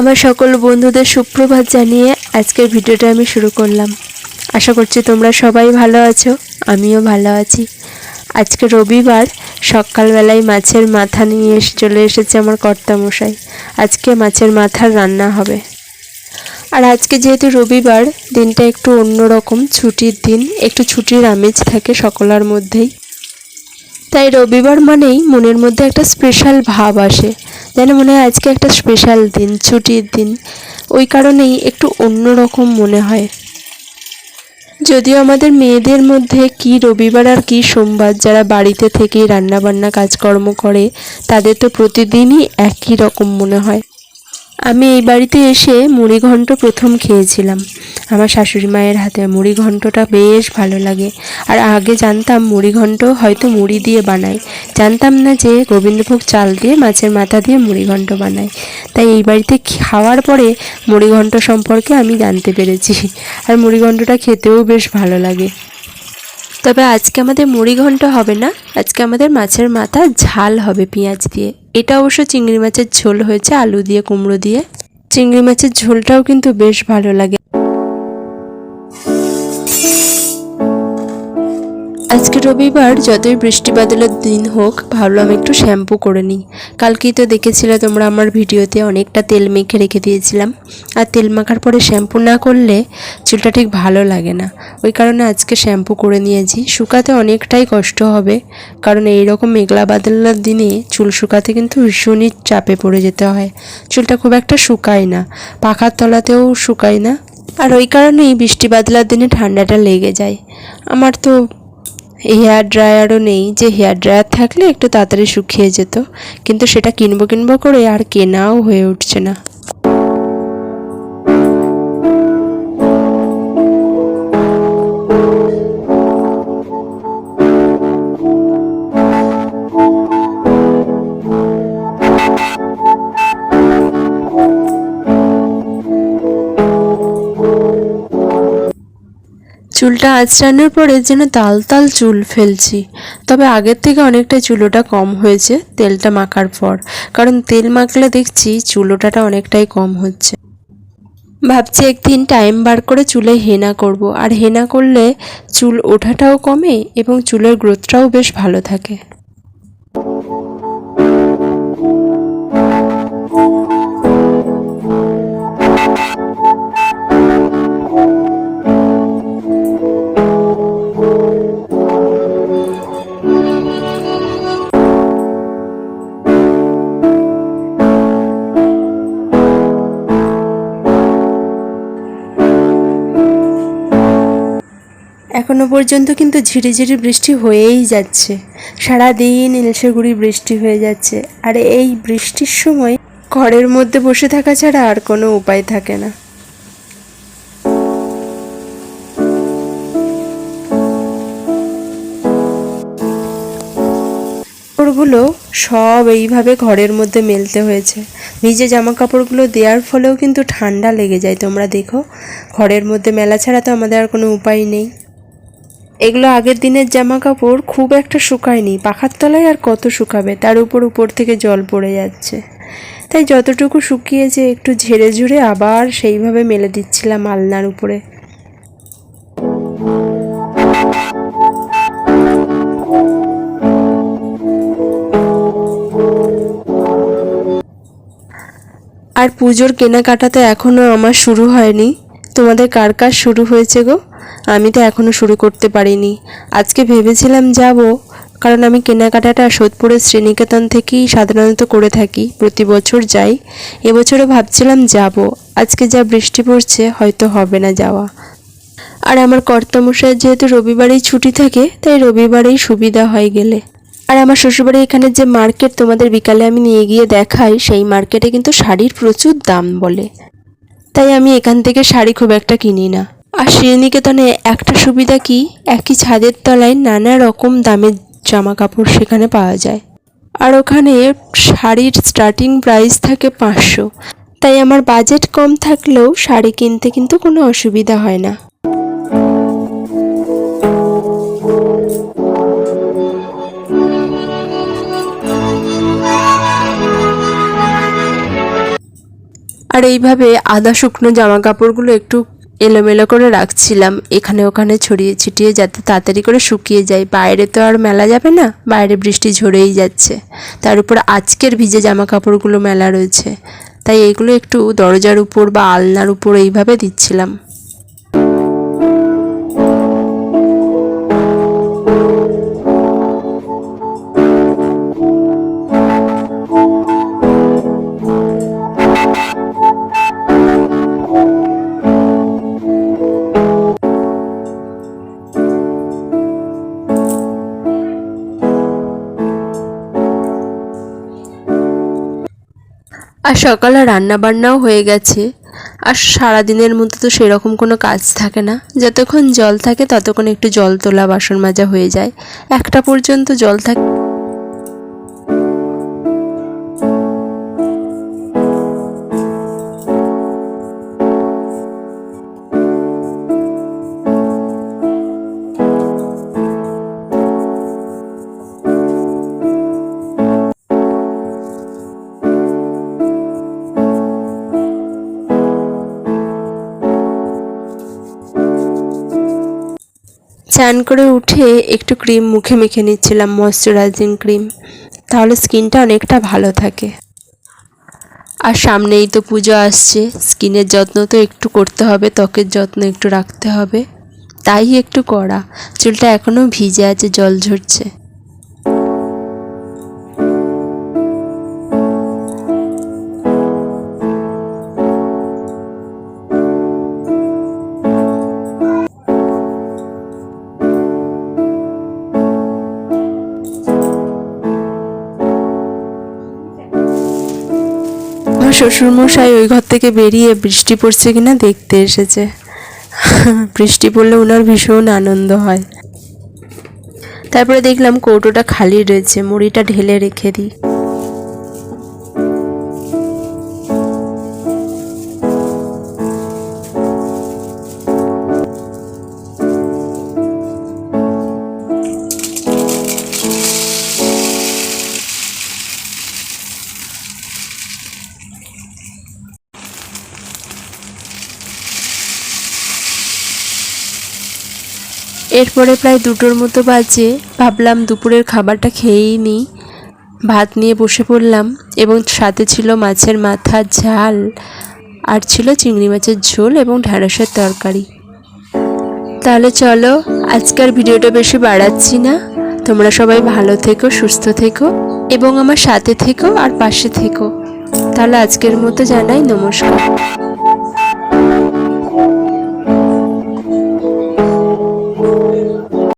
আমার সকল বন্ধুদের সুপ্রভাত জানিয়ে আজকের ভিডিওটা আমি শুরু করলাম। আশা করছি তোমরা সবাই ভালো আছো, আমিও ভালো আছি। আজকে রবিবার, সকালবেলায় মাছের মাথা নিয়ে এসে চলে এসেছে আমার কর্তামশাই। আজকে মাছের মাথার রান্না হবে। আর আজকে যেহেতু রবিবার, দিনটা একটু অন্যরকম, ছুটির দিন, একটু ছুটির আমেজ থাকে সকলার মধ্যেই। তাই রবিবার মানেই মনের মধ্যে একটা স্পেশাল ভাব আসে। যেন মনে হয় আজকে একটা স্পেশাল দিন, ছুটির দিন। ওই কারণেই একটু অন্যরকম মনে হয়। যদিও আমাদের মেয়েদের মধ্যে কি রবিবার আর কি সোমবার, যারা বাড়িতে থেকেই রান্নাবান্না, কাজকর্ম করে, তাদের তো প্রতিদিনই একই রকম মনে হয়। আমি এই বাড়িতে এসে মুড়ি ঘন্ট প্রথম খেয়েছিলাম। আমার শাশুড়ি মায়ের হাতে মুড়ি ঘন্টটা বেশ ভালো লাগে। আর আগে জানতাম মুড়ি ঘন্ট হয়তো মুড়ি দিয়ে বানায়। জানতাম না যে গোবিন্দভোগ চাল দিয়ে, মাছের মাথা দিয়ে মুড়ি ঘন্ট বানায়। তাই এই বাড়িতে খাওয়ার পরে মুড়ি ঘন্ট সম্পর্কে আমি জানতে পেরেছি। আর মুড়ি ঘন্টটা খেতেও বেশ ভালো লাগে। তবে আজকে আমাদের মুড়ি ঘন্ট হবে না। আজকে আমাদের মাছের মাথা ঝাল হবে পেঁয়াজ দিয়ে। এটা অবশ্য চিংড়ি মাছের ঝোল হয়েছে, আলু দিয়ে, কুমড়ো দিয়ে। চিংড়ি মাছের ঝোলটাও কিন্তু বেশ ভালো লাগে। আজকে রবিবার, যতই বৃষ্টি বাদলের দিন হোক, ভাবলাম একটু শ্যাম্পু করে নিই। কালকেই তো দেখেছিলে তোমরা আমার ভিডিওতে অনেকটা তেল মেখে রেখে দিয়েছিলাম। আর তেল মাখার পরে শ্যাম্পু না করলে চুলটা ঠিক ভালো লাগে না। ওই কারণে আজকে শ্যাম্পু করে নিয়েছি। শুকাতে অনেকটাই কষ্ট হবে, কারণ এই রকম মেঘলা বাদলার দিনে চুল শুকাতে কিন্তু ভীষণই চাপে পড়ে যেতে হয়। চুলটা খুব একটা শুকায় না, পাখার তলাতেও শুকায় না। আর ওই কারণেই বৃষ্টি বাদলার দিনে ঠান্ডাটা লেগে যায়। আমার তো হেয়ার ড্রায়ারও নেই। যে হেয়ার ড্রায়ার থাকলে একটু তাড়াতাড়ি শুকিয়ে যেত। কিন্তু সেটা কিনবো কিনবো করে আর কেনাও হয়ে উঠছে না। চুলটা আঁচড়ানোর পরে যেন তাল তাল চুল ফেলছি। তবে আগের থেকে অনেকটা চুলোটা কম হয়েছে তেলটা মাখার পর। কারণ তেল মাখলে দেখছি চুলোটাটা অনেকটাই কম হচ্ছে। ভাবছি একদিন টাইম বার করে চুলে হেনা করব। আর হেনা করলে চুল ওঠাটাও কমে এবং চুলের গ্রোথটাও বেশ ভালো থাকে। এখনও পর্যন্ত কিন্তু ঝিরিঝিরি বৃষ্টি হয়েই যাচ্ছে। সারাদিন ইলশেগুড়ি বৃষ্টি হয়ে যাচ্ছে। আর এই বৃষ্টির সময় ঘরের মধ্যে বসে থাকা ছাড়া আর কোনো উপায় থাকে না। কাপড়গুলো সব এইভাবে ঘরের মধ্যে মেলতে হয়েছে। ভিজে জামা কাপড়গুলো দেওয়ার ফলেও কিন্তু ঠান্ডা লেগে যায়, তোমরা দেখো। ঘরের মধ্যে মেলা ছাড়া তো আমাদের আর কোনো উপায় নেই। এগুলো আগের দিনের জামা কাপড় খুব একটা শুকায়নি। পাখার তলায় আর কত শুকাবে? তার উপর উপর থেকে জল পড়ে যাচ্ছে। তাই যতটুকু শুকিয়েছে একটু ঝেড়ে ঝুড়ে আবার সেইভাবে মেলে দিচ্ছিলাম আলনার উপরে। আর পুজোর কেনাকাটা তো এখনও আমার শুরু হয়নি। তোমাদের কার কাজ শুরু হয়েছে গো? আমি তো এখনও শুরু করতে পারিনি। আজকে ভেবেছিলাম যাব, কারণ আমি কেনাকাটাটা সোদপুরের শ্রীনিকেতন থেকেই সাধারণত করে থাকি, প্রতি বছর যাই। এবছরও ভাবছিলাম যাব। আজকে যা বৃষ্টি পড়ছে, হয়তো হবে না যাওয়া। আর আমার কর্তামশাইয়ের যেহেতু রবিবারেই ছুটি থাকে, তাই রবিবারেই সুবিধা হয় গেলে। আর আমার শ্বশুরবাড়ি এখানে যে মার্কেট তোমাদের বিকালে আমি নিয়ে গিয়ে দেখাই, সেই মার্কেটে কিন্তু শাড়ির প্রচুর দাম বলে। তাই আমি এখান থেকে শাড়ি খুব একটা কিনি না। আর শ্রীনিকেতনে একটা সুবিধা কি? একই ছাদের তলায় নানা রকম দামের জামা কাপড় সেখানে পাওয়া যায়। আর ওখানে শাড়ির স্টার্টিং প্রাইস থাকে পাঁচশো। তাই আমার বাজেট কম থাকলেও শাড়ি কিনতে কিন্তু কোনো অসুবিধা হয় না। আর এইভাবে আদা শুকনো জামা কাপড়গুলো একটু এলোমেলো করে রাখছিলাম। এখানে ওখানে ছড়িয়ে ছিটিয়ে যাতে তাড়াতাড়ি করে শুকিয়ে যায়। বাইরে তো আর মেলা যাবে না, বাইরে বৃষ্টি ঝরেই যাচ্ছে। তার উপর আজকের ভিজে জামা কাপড়গুলো মেলা রয়েছে। তাই এগুলো একটু দরজার উপর বা আলনার উপর এইভাবে দিচ্ছিলাম। আর সকালে রান্না বান্নাও হয়ে গেছে। আর সারাদিনের মধ্যে তো সেরকম কোনো কাজ থাকে না। যতক্ষণ জল থাকে ততক্ষণ একটু জল তোলা, বাসন মাজা হয়ে যায়। একটা পর্যন্ত জল থাকে চান করে উঠে একটু ক্রিম মুখে মেখে নিচ্ছিলাম, ময়শ্চারাইজিং ক্রিম। তাহলে স্কিনটা অনেকটা ভালো থাকে। আর সামনেই তো পুজো আসছে, স্কিনের যত্ন তো একটু করতে হবে, ত্বকের যত্ন একটু রাখতে হবে। তাই একটু করা চুলটা এখনও ভিজে আছে, জল ঝরছে। শ্বশুরমশাই ওই ঘর থেকে বেরিয়ে বৃষ্টি পড়ছে কিনা দেখতে এসেছে। বৃষ্টি পড়লে ওনার ভীষণ আনন্দ হয়। তারপরে দেখলাম কৌটোটা খালি রয়েছে, মুড়িটা ঢেলে রেখে দিই। এরপরে প্রায় দুটোর মতো বাজে, ভাবলাম দুপুরের খাবারটা খেয়েই নিই। ভাত নিয়ে বসে পড়লাম এবং সাথে ছিল মাছের মাথা ঝাল আর ছিল চিংড়ি মাছের ঝোল এবং ঢ্যাঁড়সের তরকারি। তাহলে চলো, আজকের ভিডিওটা বেশি বাড়াচ্ছি না। তোমরা সবাই ভালো থেকো, সুস্থ থেকো এবং আমার সাথে থেকো আর পাশে থেকো। তাহলে আজকের মতো জানাই, নমস্কার।